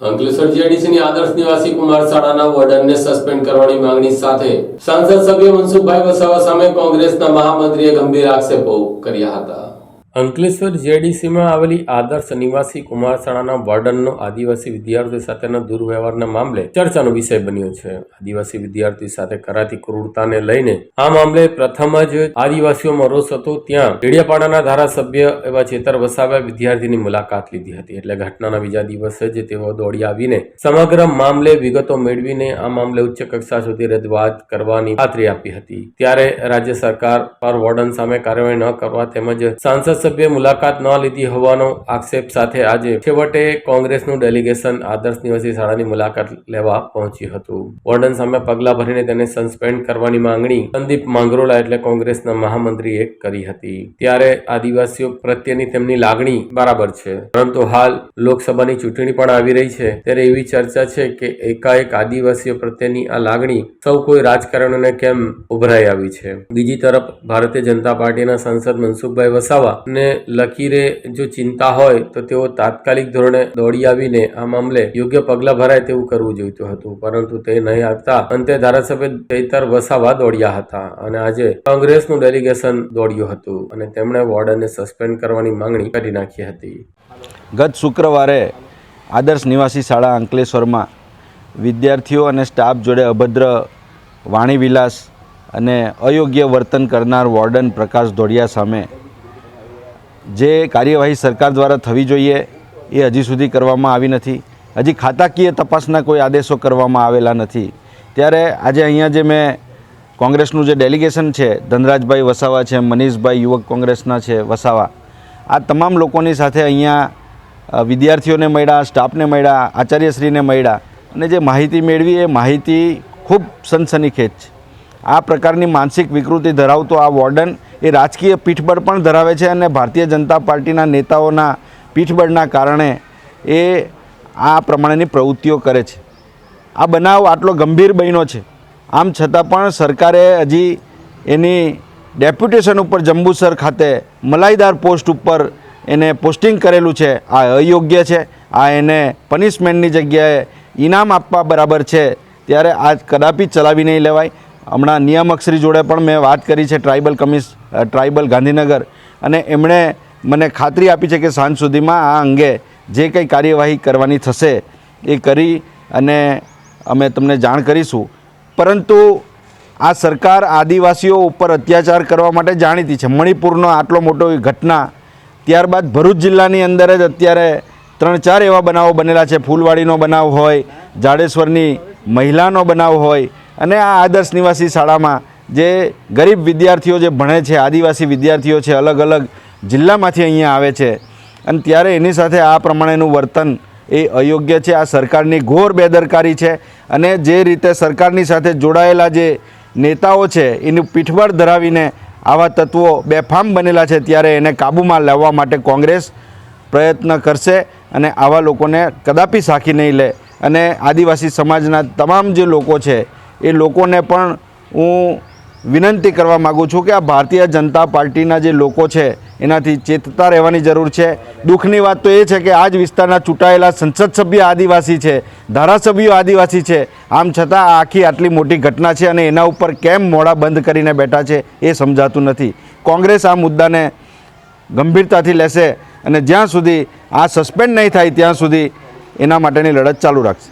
અંકલેશ્વર જીઆઈડીસીની આદર્શ નિવાસી કુમાર શાળાના વોર્ડનને સસ્પેન્ડ કરવાની માંગણી સાથે સાંસદ સભ્ય મનસુખભાઈ વસાવા સામે કોંગ્રેસના મહામંત્રીએ ગંભીર આક્ષેપો કર્યા હતા. અંકલેશ્વર જીઆઈડીસીમાં આવેલી આદર્શ નિવાસી કુમાર શાળાના વોર્ડનનો આદિવાસી વિદ્યાર્થી સાથેના દુર્વ્યવહારના મામલે ચર્ચાનો વિષય બન્યો છે. આદિવાસી વિદ્યાર્થી સાથે કરાતી ક્રૂરતાને લઈને આ મામલે પ્રથમ જ આદિવાસીઓમાં રોષ હતો. ત્યાં ડેડિયાપાડાના ધારાસભ્ય એવા ચેતર વસાવે વિદ્યાર્થીની મુલાકાત લીધી હતી. એટલે ઘટનાના બીજા દિવસે જ તેઓ દોડી આવીને સમગ્ર મામલે વિગતો મેળવીને આ મામલે ઉચ્ચ કક્ષા સુધી રજૂઆત કરવાની ખાતરી આપી હતી. ત્યારે રાજ્ય સરકાર પર વોર્ડન સામે કાર્યવાહી ન કરવા તેમજ સાંસદ સભ્યે મુલાકાત ન લીધી હોવાનો આક્ષેપ સાથે આજે છેવટે કોંગ્રેસનું ડેલિગેશન આદર્શ નિવાસી શાળાની મુલાકાત લેવા પહોંચ્યું હતું. વોર્ડન સામે પગલાં ભરીને તેને સસ્પેન્ડ કરવાની માંગણી સંદીપ માંગરોલા એટલે કોંગ્રેસના મહામંત્રીએ કરી હતી. ત્યારે આદિવાસીઓ પ્રત્યેની તેમની લાગણી બરાબર છે. પરંતુ હાલ લોકસભાની ચૂંટણી પણ આવી રહી છે. ત્યારે એવી ચર્ચા છે કે એકાએક આદિવાસીઓ પ્રત્યેની આ લાગણી સૌ કોઈ રાજકારણોને કેમ ઉભરાઈ આવી છે? બીજી તરફ ભારતીય જનતા પાર્ટીના સાંસદ મનસુખભાઈ વસાવા ને લકીરે જો ચિંતા હોય તો તેઓ તાત્કાલિક ધોરણે દોડી આવીને આ મામલે યોગ્ય પગલાં ભરાય તેવું કરવું જોઈતું હતું. પરંતુ તે નહીં આપતા અંતે ધારાસભ્ય ચૈતર વસાવા દોડ્યા હતા અને આજે કોંગ્રેસનું ડેલિગેશન દોડ્યું હતું અને તેમણે વોર્ડનને સસ્પેન્ડ કરવાની માંગણી કરી નાખી હતી. ગત શુક્રવારે આદર્શ નિવાસી શાળા અંકલેશ્વરમાં વિદ્યાર્થીઓ અને સ્ટાફ જોડે અભદ્ર વાણીવિલાસ અને અયોગ્ય વર્તન કરનાર વોર્ડન પ્રકાશ ધોડિયા સામે જે કાર્યવાહી સરકાર દ્વારા થવી જોઈએ એ હજી સુધી કરવામાં આવી નથી. હજી ખાતાકીય તપાસના કોઈ આદેશો કરવામાં આવેલા નથી. ત્યારે આજે અહીંયા જે મેં કોંગ્રેસનું જે ડેલિગેશન છે, ધનરાજભાઈ વસાવા છે, મનીષભાઈ યુવક કોંગ્રેસના છે, વસાવા, આ તમામ લોકોની સાથે અહીંયા વિદ્યાર્થીઓને મળ્યા, સ્ટાફને મળ્યા, આચાર્યશ્રીને મળ્યા અને જે માહિતી મેળવી એ માહિતી ખૂબ સનસનીખેજ છે. આ પ્રકારની માનસિક વિકૃતિ ધરાવતો આ વોર્ડન એ રાજકીય પીઠબળ પણ ધરાવે છે અને ભારતીય જનતા પાર્ટીના નેતાઓના પીઠબળના કારણે એ આ પ્રમાણેની પ્રવૃત્તિઓ કરે છે. આ બનાવ આટલો ગંભીર બન્યો છે. આમ છતાં પણ સરકારે હજી એની ડેપ્યુટેશન ઉપર જંબુસર ખાતે મલાઈદાર પોસ્ટ ઉપર એને પોસ્ટિંગ કરેલું છે. આ અયોગ્ય છે. આ એને પનિશમેન્ટની જગ્યાએ ઇનામ આપવા બરાબર છે. ત્યારે આ કદાપી ચલાવી નહીં લેવાય. હમણાં નિયામકશ્રી જોડે પણ મેં વાત કરી છે. Tribal commission tribal Gandhinagar. અને એમણે મને ખાતરી આપી છે કે સાંજ સુધીમાં આ અંગે જે કંઈ કાર્યવાહી કરવાની થશે એ કરી અને અમે તમને જાણ કરીશું. પરંતુ આ સરકાર આદિવાસીઓ ઉપર અત્યાચાર કરવા માટે જાણીતી છે. મણિપુરનો આટલો મોટો ઘટના, ત્યારબાદ ભરૂચ જિલ્લાની અંદર જ અત્યારે ત્રણ ચાર એવા બનાવો બનેલા છે. ફૂલવાડીનો બનાવ હોય, જાડેશ્વરની મહિલાનો બનાવ હોય અને આ આદર્શ નિવાસી શાળામાં જે ગરીબ વિદ્યાર્થીઓ જે ભણે છે, આદિવાસી વિદ્યાર્થીઓ છે અલગ અલગ જિલ્લામાંથી અહીંયા આવે છે. અને ત્યારે એની સાથે આ પ્રમાણેનું વર્તન એ અયોગ્ય છે. આ સરકારની ઘોર બેદરકારી છે અને જે રીતે સરકારની સાથે જોડાયેલા જે નેતાઓ છે, એનું પીઠબળ ધરાવીને આવા તત્વો બેફામ બનેલા છે, ત્યારે એને કાબૂમાં લાવવા માટે કોંગ્રેસ પ્રયત્ન કરશે અને આવા લોકોને કદાપી સાખી નહીં લે. અને આદિવાસી સમાજના તમામ જે લોકો છે, એ લોકોને પણ હું વિનંતી કરવા માગું છું કે આ ભારતીય જનતા પાર્ટીના જે લોકો છે, એનાથી ચેતતા રહેવાની જરૂર છે. દુઃખની વાત તો એ છે કે આ જ વિસ્તારના ચૂંટાયેલા સંસદ સભ્ય આદિવાસી છે, ધારાસભ્યો આદિવાસી છે. આમ છતાં આ આખી આટલી મોટી ઘટના છે અને એના ઉપર કેમ મોડા બંધ કરીને બેઠા છે એ સમજાતું નથી. કોંગ્રેસ આ મુદ્દાને ગંભીરતાથી લેશે અને જ્યાં સુધી આ સસ્પેન્ડ નહીં થાય ત્યાં સુધી એના માટેની લડત ચાલુ રાખશે.